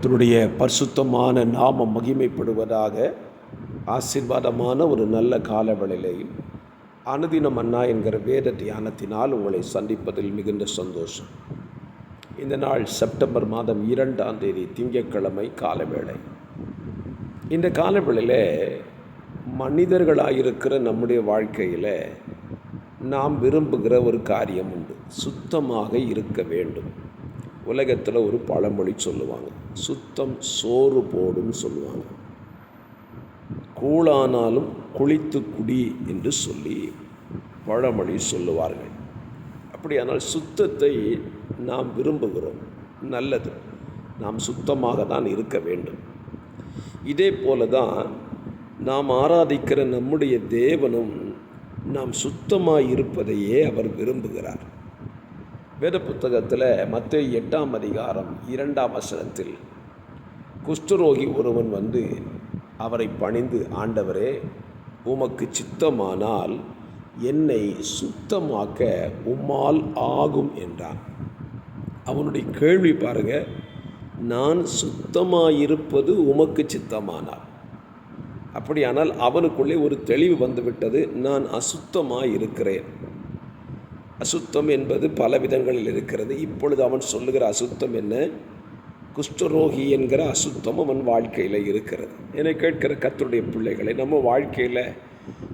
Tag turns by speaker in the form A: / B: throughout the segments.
A: கர்த்தருடைய பரிசுத்தமான நாமம் மகிமைப்படுவதாக ஆசீர்வாதமான ஒரு நல்ல காலவெளியிலையும் அனுதினம் அண்ணா என்கிற வேத தியானத்தினால் உங்களை சந்திப்பதில் மிகுந்த சந்தோஷம். இந்த நாள் செப்டம்பர் மாதம் இரண்டாம் தேதி திங்கட்கிழமை காலவேளை. இந்த காலவேளையில் மனிதர்களாயிருக்கிற நம்முடைய வாழ்க்கையில் நாம் விரும்புகிற ஒரு காரியம் உண்டு. சுத்தமாக இருக்க வேண்டும். உலகத்தில் ஒரு பழமொழி சொல்லுவாங்க. சுத்தம் சோறு போடுன்னு சொல்லுவாங்க. கூழானாலும் குளித்து குடி என்று சொல்லி பழமொழி சொல்லுவார்கள். அப்படியானால் சுத்தத்தை நாம் விரும்புகிறோம். நல்லது. நாம் சுத்தமாக தான் இருக்க வேண்டும். இதே போல தான் நாம் ஆராதிக்கிற நம்முடைய தேவனும் நாம் சுத்தமாக இருப்பதையே அவர் விரும்புகிறார். வேத புத்தகத்தில் மத்திய எட்டாம் அதிகாரம் இரண்டாம் வசனத்தில் குஷ்டரோகி ஒருவன் வந்து அவரை பணிந்து ஆண்டவரே உமக்கு சித்தமானால் என்னை சுத்தமாக்க உம்மால் ஆகும் என்றான். அவனுடைய கேள்வி பாருங்க நான் சுத்தமாயிருப்பது உமக்கு சித்தமானால்? அப்படியானால் அவனுக்குள்ளே ஒரு தெளிவு வந்துவிட்டது நான் அசுத்தமாக இருக்கிறேன் அசுத்தம் என்பது பல விதங்களில் இருக்கிறது. இப்பொழுது அவன் சொல்லுகிற அசுத்தம் என்ன? குஷ்டரோகி என்கிற அசுத்தம் அவன் வாழ்க்கையில் இருக்கிறது. என்னை கேட்கிற கத்தருடைய பிள்ளைகளை நம்ம வாழ்க்கையில்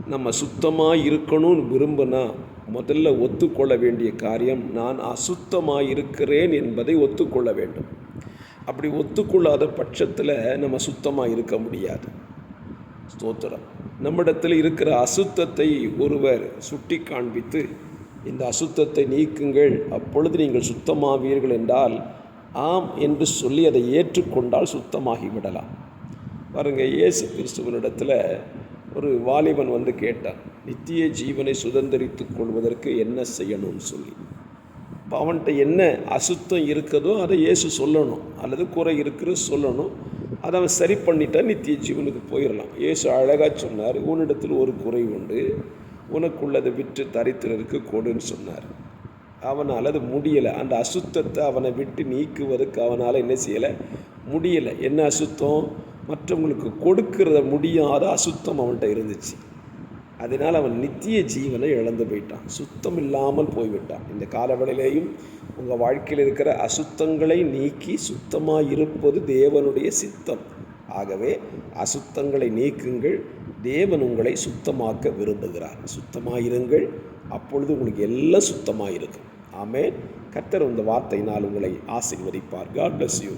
A: நம்ம சுத்தமாக இருக்கணும்னு விரும்பினா முதல்ல ஒத்துக்கொள்ள வேண்டிய காரியம் நான் அசுத்தமாக இருக்கிறேன் என்பதை ஒத்துக்கொள்ள வேண்டும். அப்படி ஒத்துக்கொள்ளாத பட்சத்தில் நம்ம சுத்தமாக இருக்க முடியாது. ஸ்தோத்திரம். நம்மிடத்தில் இருக்கிற அசுத்தத்தை ஒருவர் சுட்டி காண்பித்து இந்த அசுத்தத்தை நீக்குங்கள். அப்பொழுது நீங்கள் சுத்தமாவீர்கள் என்றால் ஆம் என்று சொல்லி அதை ஏற்றுக்கொண்டால் சுத்தமாகி விடலாம் பாருங்க இயேசு கிறிஸ்துவனிடத்தில் ஒரு வாலிபன் வந்து கேட்டான் நித்திய ஜீவனை சுதந்திரித்து கொள்வதற்கு என்ன செய்யணும்னு சொல்லி. இப்போ அவன்கிட்ட என்ன அசுத்தம் இருக்குதோ அதை இயேசு சொல்லணும். அல்லது குறை இருக்கிற சொல்லணும். அதை அவன் சரி பண்ணிட்டா நித்திய ஜீவனுக்கு போயிடலாம். இயேசு அழகாக சொன்னார் உன்னிடத்தில் ஒரு குறை உண்டு. உனக்குள்ளதை விற்று தரித்திரருக்கு கொடுன்னு சொன்னார். அவனால் அது முடியலை. அந்த அசுத்தத்தை அவனை விட்டு நீக்குவதற்கு அவனால் என்ன செய்யலை? முடியலை. என்ன அசுத்தம்? மற்றவங்களுக்கு கொடுக்கிறத முடியாத அசுத்தம் அவன்கிட்ட இருந்துச்சு. அதனால் அவன் நித்திய ஜீவனை இழந்து போயிட்டான். சுத்தம் இல்லாமல் போய்விட்டான். இந்த காலவெளியிலேயும் உங்கள் வாழ்க்கையில் இருக்கிற அசுத்தங்களை நீக்கி சுத்தமாக இருப்பது தேவனுடைய சித்தம். ஆகவே அசுத்தங்களை நீக்குங்கள். தேவன் உங்களை சுத்தமாக்க விரும்புகிறார். சுத்தமாக இருங்கள் அப்பொழுது உங்களுக்கு எல்லாம் சுத்தமாக இருக்கும் ஆமே கத்தர் இந்த வார்த்தையினால் உங்களை ஆசீர்வதிப்பார். God bless you